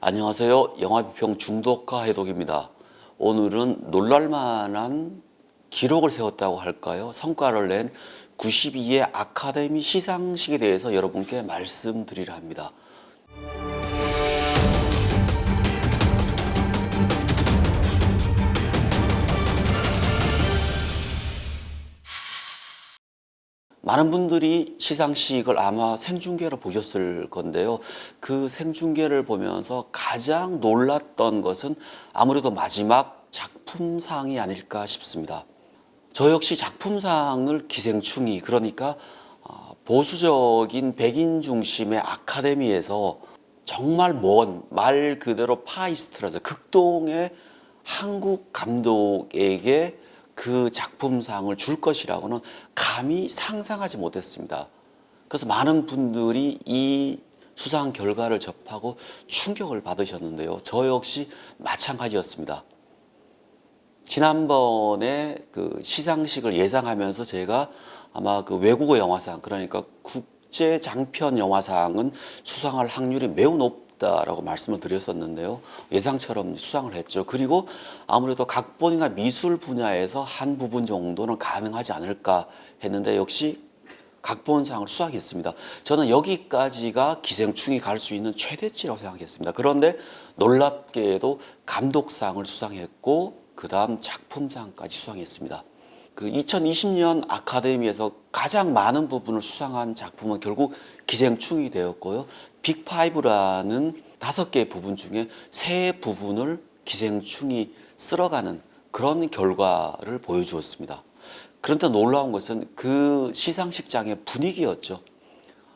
안녕하세요. 영화비평 중독가 해독입니다. 오늘은 놀랄만한 기록을 세웠다고 할까요? 성과를 낸 92회 아카데미 시상식에 대해서 여러분께 말씀드리려 합니다. 많은 분들이 시상식을 아마 생중계로 보셨을 건데요. 그 생중계를 보면서 가장 놀랐던 것은 아무래도 마지막 작품상이 아닐까 싶습니다. 저 역시 작품상을 기생충이 그러니까 어, 보수적인 백인 중심의 아카데미에서 정말 먼 말 그대로 파이스트라서 극동의 한국 감독에게 그 작품상을 줄 것이라고는 감히 상상하지 못했습니다. 그래서 많은 분들이 이 수상 결과를 접하고 충격을 받으셨는데요. 저 역시 마찬가지였습니다. 지난번에 그 시상식을 예상하면서 제가 아마 그 외국어 영화상 그러니까 국 제 장편 영화상은 수상할 확률이 매우 높다라고 말씀을 드렸었는데요. 예상처럼 수상을 했죠. 그리고 아무래도 각본이나 미술 분야에서 한 부분 정도는 가능하지 않을까 했는데 역시 각본상을 수상했습니다. 저는 여기까지가 기생충이 갈 수 있는 최대치라고 생각했습니다. 그런데 놀랍게도 감독상을 수상했고 그 다음 작품상까지 수상했습니다. 그 2020년 아카데미에서 가장 많은 부분을 수상한 작품은 결국 기생충이 되었고요. 빅파이브라는 다섯 개의 부분 중에 세 부분을 기생충이 쓸어가는 그런 결과를 보여주었습니다. 그런데 놀라운 것은 그 시상식장의 분위기였죠.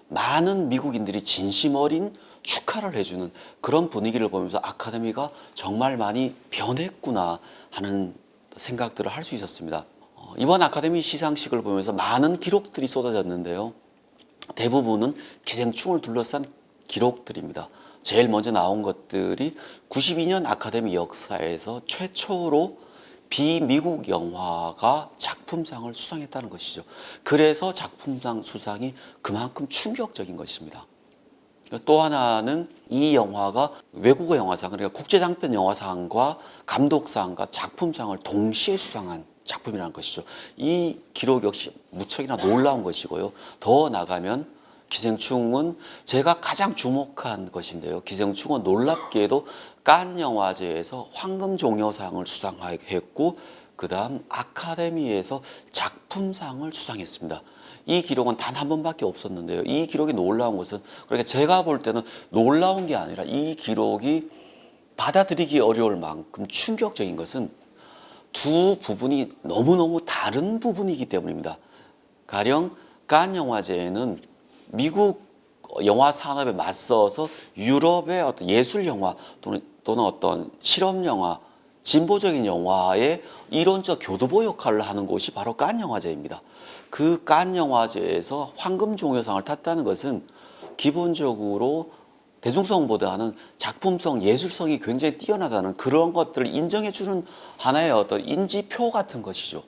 많은 미국인들이 진심 어린 축하를 해주는 그런 분위기를 보면서 아카데미가 정말 많이 변했구나 하는 생각들을 할 수 있었습니다. 어, 이번 아카데미 시상식을 보면서 많은 기록들이 쏟아졌는데요. 대부분은 기생충을 둘러싼 기록들입니다. 제일 먼저 나온 것들이 92년 아카데미 역사에서 최초로 비미국 영화가 작품상을 수상했다는 것이죠. 그래서 작품상 수상이 그만큼 충격적인 것입니다. 또 하나는 이 영화가 외국어 영화상 그러니까 국제장편 영화상과 감독상과 작품상을 동시에 수상한 작품이라는 것이죠. 이 기록 역시 무척이나 놀라운 것이고요. 더 나가면 기생충은 제가 가장 주목한 것인데요. 기생충은 놀랍게도 칸 영화제에서 황금 종려상을 수상했고 그다음 아카데미에서 작품상을 수상했습니다. 이 기록은 단 한 번밖에 없었는데요. 이 기록이 놀라운 것은 그러니까 제가 볼 때는 놀라운 게 아니라 이 기록이 받아들이기 어려울 만큼 충격적인 것은 두 부분이 너무너무 다른 부분이기 때문입니다. 가령 칸 영화제에는 미국 영화 산업에 맞서서 유럽의 어떤 예술 영화 또는, 또는 어떤 실험 영화, 진보적인 영화의 이론적 교두보 역할을 하는 곳이 바로 칸 영화제입니다. 그칸 영화제에서 황금 종려상을 탔다는 것은 기본적으로 대중성보다는 작품성, 예술성이 굉장히 뛰어나다는 그런 것들을 인정해주는 하나의 어떤 인지표 같은 것이죠.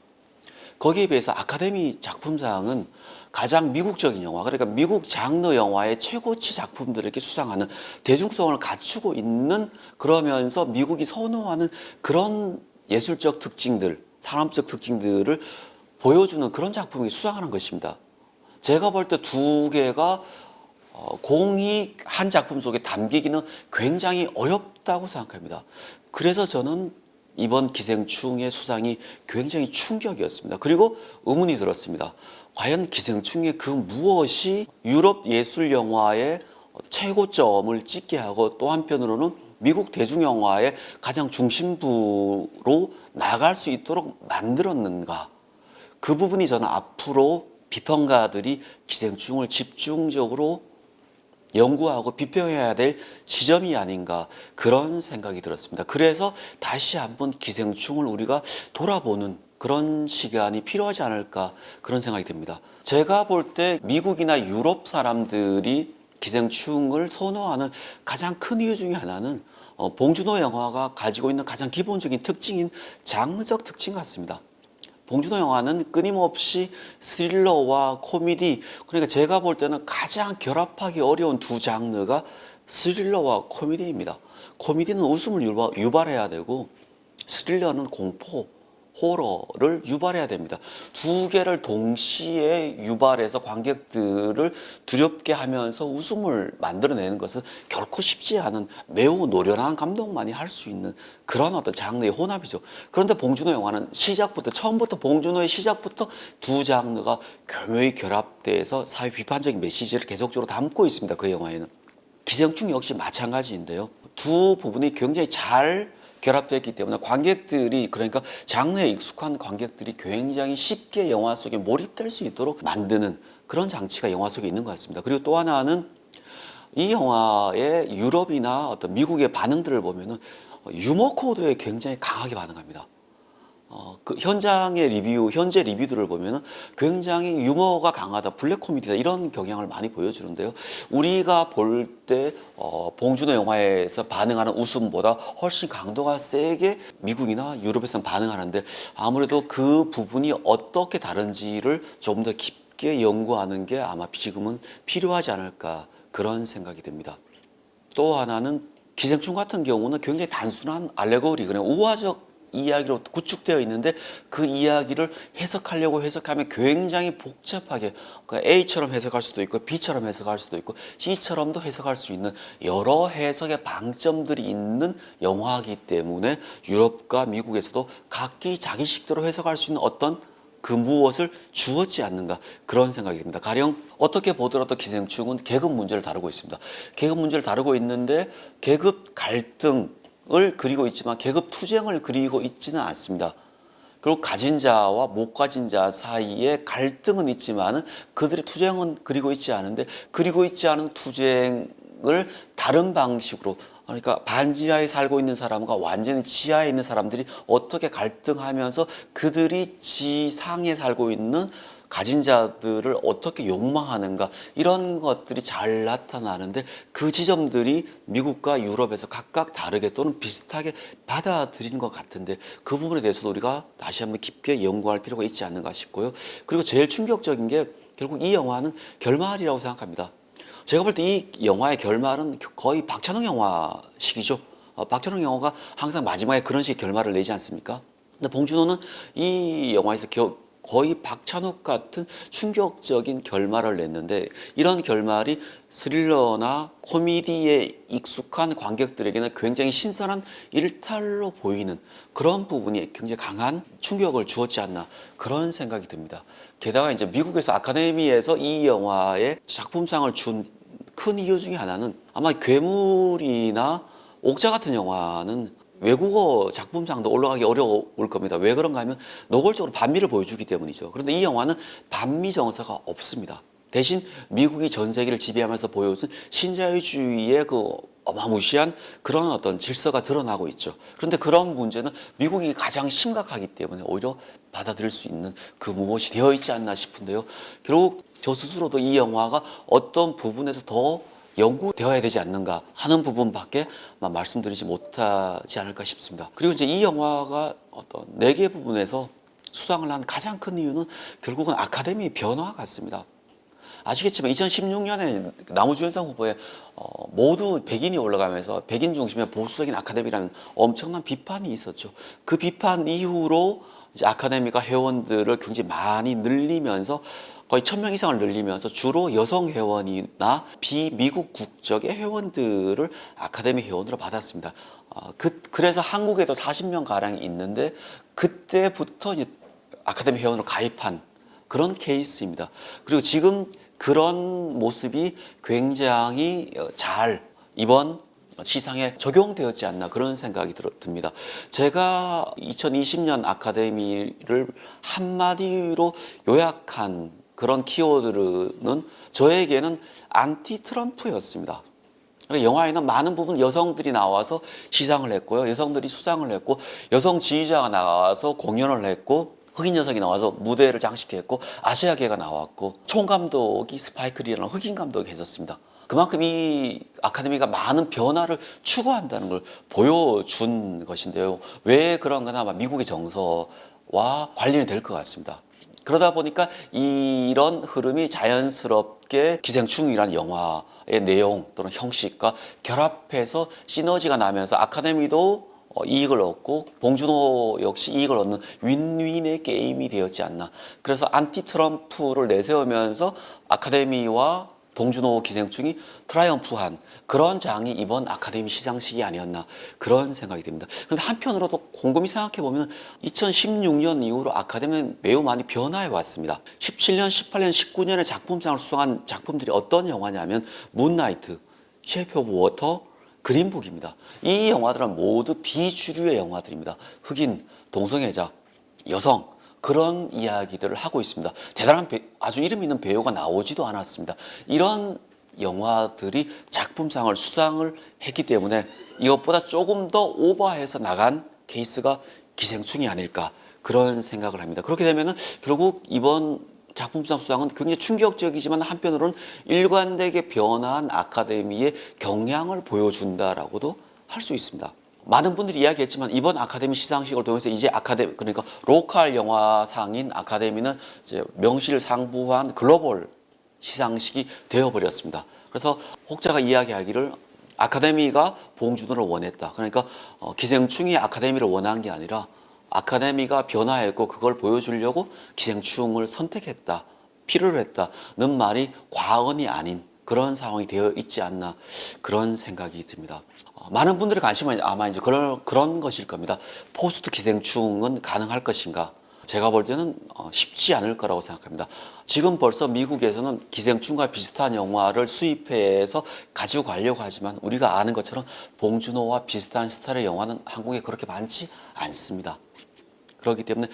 거기에 비해서 아카데미 작품상은 가장 미국적인 영화, 그러니까 미국 장르 영화의 최고치 작품들을 이렇게 수상하는 대중성을 갖추고 있는 그러면서 미국이 선호하는 그런 예술적 특징들, 산업적 특징들을 보여주는 그런 작품이 수상하는 것입니다. 제가 볼 때 두 개가 어, 공이 한 작품 속에 담기기는 굉장히 어렵다고 생각합니다. 그래서 저는 이번 기생충의 수상이 굉장히 충격이었습니다. 그리고 의문이 들었습니다. 과연 기생충의 그 무엇이 유럽 예술 영화의 최고점을 찍게 하고 또 한편으로는 미국 대중영화의 가장 중심부로 나갈 수 있도록 만들었는가? 그 부분이 저는 앞으로 비평가들이 기생충을 집중적으로 연구하고 비평해야 될 지점이 아닌가 그런 생각이 들었습니다. 그래서 다시 한번 기생충을 우리가 돌아보는 그런 시간이 필요하지 않을까 그런 생각이 듭니다. 제가 볼 때 미국이나 유럽 사람들이 기생충을 선호하는 가장 큰 이유 중에 하나는 어, 봉준호 영화가 가지고 있는 가장 기본적인 특징인 장르적 특징 같습니다. 봉준호 영화는 끊임없이 스릴러와 코미디 그러니까 제가 볼 때는 가장 결합하기 어려운 두 장르가 스릴러와 코미디입니다. 코미디는 웃음을 유발, 유발해야 되고 스릴러는 공포, 호러를 유발해야 됩니다. 두 개를 동시에 유발해서 관객들을 두렵게 하면서 웃음을 만들어내는 것은 결코 쉽지 않은 매우 노련한 감독만이 할 수 있는 그런 어떤 장르의 혼합이죠. 그런데 봉준호 영화는 시작부터 처음부터 봉준호의 시작부터 두 장르가 교묘히 결합돼서 사회 비판적인 메시지를 계속적으로 담고 있습니다. 그 영화에는 기생충 역시 마찬가지인데요. 두 부분이 굉장히 잘 결합되었기 때문에 관객들이 그러니까 장르에 익숙한 관객들이 굉장히 쉽게 영화 속에 몰입될 수 있도록 만드는 그런 장치가 영화 속에 있는 것 같습니다. 그리고 또 하나는 이 영화의 유럽이나 어떤 미국의 반응들을 보면은 유머 코드에 굉장히 강하게 반응합니다. 어, 그 현장의 리뷰, 현재 리뷰들을 보면은 굉장히 유머가 강하다, 블랙 코미디다 이런 경향을 많이 보여주는데요. 우리가 볼 때 어, 봉준호 영화에서 반응하는 웃음보다 훨씬 강도가 세게 미국이나 유럽에서는 반응하는데 아무래도 그 부분이 어떻게 다른지를 좀 더 깊게 연구하는 게 아마 지금은 필요하지 않을까 그런 생각이 듭니다. 또 하나는 기생충 같은 경우는 굉장히 단순한 알레고리 그냥 우화적 이야기로 구축되어 있는데 그 이야기를 해석하려고 해석하면 굉장히 복잡하게 그러니까 A처럼 해석할 수도 있고 B처럼 해석할 수도 있고 C처럼도 해석할 수 있는 여러 해석의 방점들이 있는 영화이기 때문에 유럽과 미국에서도 각기 자기 식대로 해석할 수 있는 어떤 그 무엇을 주었지 않는가 그런 생각이 듭니다. 가령 어떻게 보더라도 기생충은 계급 문제를 다루고 있습니다. 계급 문제를 다루고 있는데 계급 갈등 을 그리고 있지만 계급 투쟁을 그리고 있지는 않습니다. 그리고 가진 자와 못 가진 자 사이에 갈등은 있지만은 그들의 투쟁은 그리고 있지 않은데 그리고 있지 않은 투쟁을 다른 방식으로 그러니까 반지하에 살고 있는 사람과 완전히 지하에 있는 사람들이 어떻게 갈등하면서 그들이 지상에 살고 있는 가진 자들을 어떻게 욕망하는가 이런 것들이 잘 나타나는데 그 지점들이 미국과 유럽에서 각각 다르게 또는 비슷하게 받아들이는 것 같은데 그 부분에 대해서도 우리가 다시 한번 깊게 연구할 필요가 있지 않는가 싶고요. 그리고 제일 충격적인 게 결국 이 영화는 결말이라고 생각합니다. 제가 볼 때 이 영화의 결말은 거의 박찬욱 영화식이죠. 어, 박찬욱 영화가 항상 마지막에 그런 식의 결말을 내지 않습니까? 근데 봉준호는 이 영화에서 겨- 거의 박찬욱 같은 충격적인 결말을 냈는데 이런 결말이 스릴러나 코미디에 익숙한 관객들에게는 굉장히 신선한 일탈로 보이는 그런 부분이 굉장히 강한 충격을 주었지 않나 그런 생각이 듭니다. 게다가 이제 미국에서 아카데미에서 이 영화에 작품상을 준 큰 이유 중에 하나는 아마 괴물이나 옥자 같은 영화는 외국어 작품상도 올라가기 어려울 겁니다. 왜 그런가 하면 노골적으로 반미를 보여주기 때문이죠. 그런데 이 영화는 반미 정서가 없습니다. 대신 미국이 전 세계를 지배하면서 보여준 신자유주의의 그 어마무시한 그런 어떤 질서가 드러나고 있죠. 그런데 그런 문제는 미국이 가장 심각하기 때문에 오히려 받아들일 수 있는 그 무엇이 되어 있지 않나 싶은데요. 결국 저 스스로도 이 영화가 어떤 부분에서 더 연구되어야 되지 않는가 하는 부분밖에 말씀드리지 못하지 않을까 싶습니다. 그리고 이제 이 영화가 어떤 네 개 부분에서 수상을 한 가장 큰 이유는 결국은 아카데미 변화 같습니다. 아시겠지만 2016년에 나무주연상 후보에 어, 모두 백인이 올라가면서 백인 중심의 보수적인 아카데미라는 엄청난 비판이 있었죠. 그 비판 이후로 이제 아카데미가 회원들을 굉장히 많이 늘리면서 거의 천 명 이상을 늘리면서 주로 여성 회원이나 비미국 국적의 회원들을 아카데미 회원으로 받았습니다. 어, 그, 그래서 한국에도 40명 가량 있는데 그때부터 이제 아카데미 회원으로 가입한 그런 케이스입니다. 그리고 지금 그런 모습이 굉장히 어, 잘 이번 시상에 적용되었지 않나 그런 생각이 들- 듭니다. 제가 2020년 아카데미를 한마디로 요약한 그런 키워드는 저에게는 안티 트럼프였습니다. 그러니까 영화에는 많은 부분 여성들이 나와서 시상을 했고요. 여성들이 수상을 했고 여성 지휘자가 나와서 공연을 했고 흑인 여성이 나와서 무대를 장식했고 아시아계가 나왔고 총감독이 스파이크 리라는 흑인 감독이 했었습니다. 그만큼 이 아카데미가 많은 변화를 추구한다는 걸 보여준 것인데요. 왜 그런가는 미국의 정서와 관련이 될 것 같습니다. 그러다 보니까 이런 흐름이 자연스럽게 기생충이라는 영화 내용 또는 형식과 결합해서 시너지가 나면서 아카데미도 어, 이익을 얻고 봉준호 역시 이익을 얻는 윈윈의 게임이 되었지 않나. 그래서 안티 트럼프를 내세우면서 아카데미와 봉준호 기생충이 트라이엄프한 그런 장이 이번 아카데미 시상식이 아니었나 그런 생각이 듭니다. 그런데 한편으로도 곰곰이 생각해 보면 2016년 이후로 아카데미는 매우 많이 변화해 왔습니다. 17년, 18년, 19년에 작품상을 수상한 작품들이 어떤 영화냐면 문나이트, 셰프 오브 워터, 그린북입니다. 이 영화들은 모두 비주류의 영화들입니다. 흑인, 동성애자, 여성 그런 이야기들을 하고 있습니다. 대단한 배- 아주 이름 있는 배우가 나오지도 않았습니다. 이런 영화들이 작품상을 수상을 했기 때문에 이것보다 조금 더 오버해서 나간 케이스가 기생충이 아닐까 그런 생각을 합니다. 그렇게 되면은 결국 이번 작품상 수상은 굉장히 충격적이지만 한편으로는 일관되게 변화한 아카데미의 경향을 보여준다라고도 할 수 있습니다. 많은 분들이 이야기했지만 이번 아카데미 시상식을 통해서 이제 아카데미 그러니까 로컬 영화상인 아카데미는 이제 명실 상부한 글로벌 시상식이 되어버렸습니다. 그래서 혹자가 이야기하기를 아카데미가 봉준호를 원했다. 그러니까 어, 기생충이 아카데미를 원한 게 아니라 아카데미가 변화했고 그걸 보여주려고 기생충을 선택했다. 필요로 했다는 말이 과언이 아닌 그런 상황이 되어 있지 않나 그런 생각이 듭니다. 어, 많은 분들의 관심은 아마 이제 그런 그런 것일 겁니다. 포스트 기생충은 가능할 것인가? 제가 볼 때는 어, 쉽지 않을 거라고 생각합니다. 지금 벌써 미국에서는 기생충과 비슷한 영화를 수입해서 가지고 가려고 하지만 우리가 아는 것처럼 봉준호와 비슷한 스타일의 영화는 한국에 그렇게 많지 않습니다. 그렇기 때문에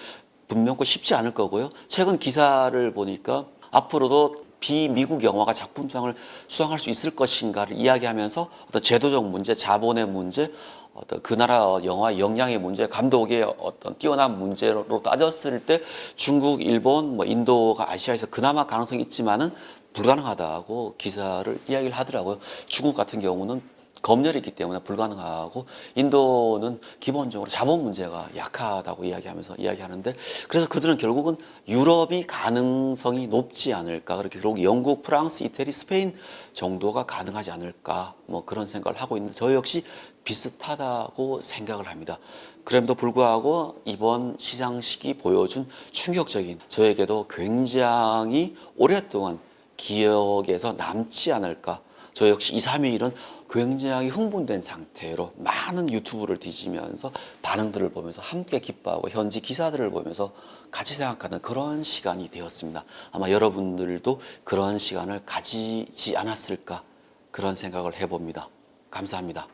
분명코 쉽지 않을 거고요. 최근 기사를 보니까 앞으로도 비미국 영화가 작품상을 수상할 수 있을 것인가를 이야기하면서 어떤 제도적 문제, 자본의 문제, 어떤 그 나라 영화 역량의 문제, 감독의 어떤 뛰어난 문제로 따졌을 때 중국, 일본, 뭐 인도가 아시아에서 그나마 가능성이 있지만은 불가능하다고 기사를 이야기를 하더라고요. 중국 같은 경우는 검열이 있기 때문에 불가능하고 인도는 기본적으로 자본 문제가 약하다고 이야기하면서 이야기하는데 그래서 그들은 결국은 유럽이 가능성이 높지 않을까. 그렇게 결국 영국, 프랑스, 이태리, 스페인 정도가 가능하지 않을까. 뭐 그런 생각을 하고 있는데 저 역시 비슷하다고 생각을 합니다. 그럼에도 불구하고 이번 시상식이 보여준 충격적인 저에게도 굉장히 오랫동안 기억에서 남지 않을까. 저 역시 2, 3일은 굉장히 흥분된 상태로 많은 유튜브를 뒤지면서 반응들을 보면서 함께 기뻐하고 현지 기사들을 보면서 같이 생각하는 그런 시간이 되었습니다. 아마 여러분들도 그런 시간을 가지지 않았을까 그런 생각을 해봅니다. 감사합니다.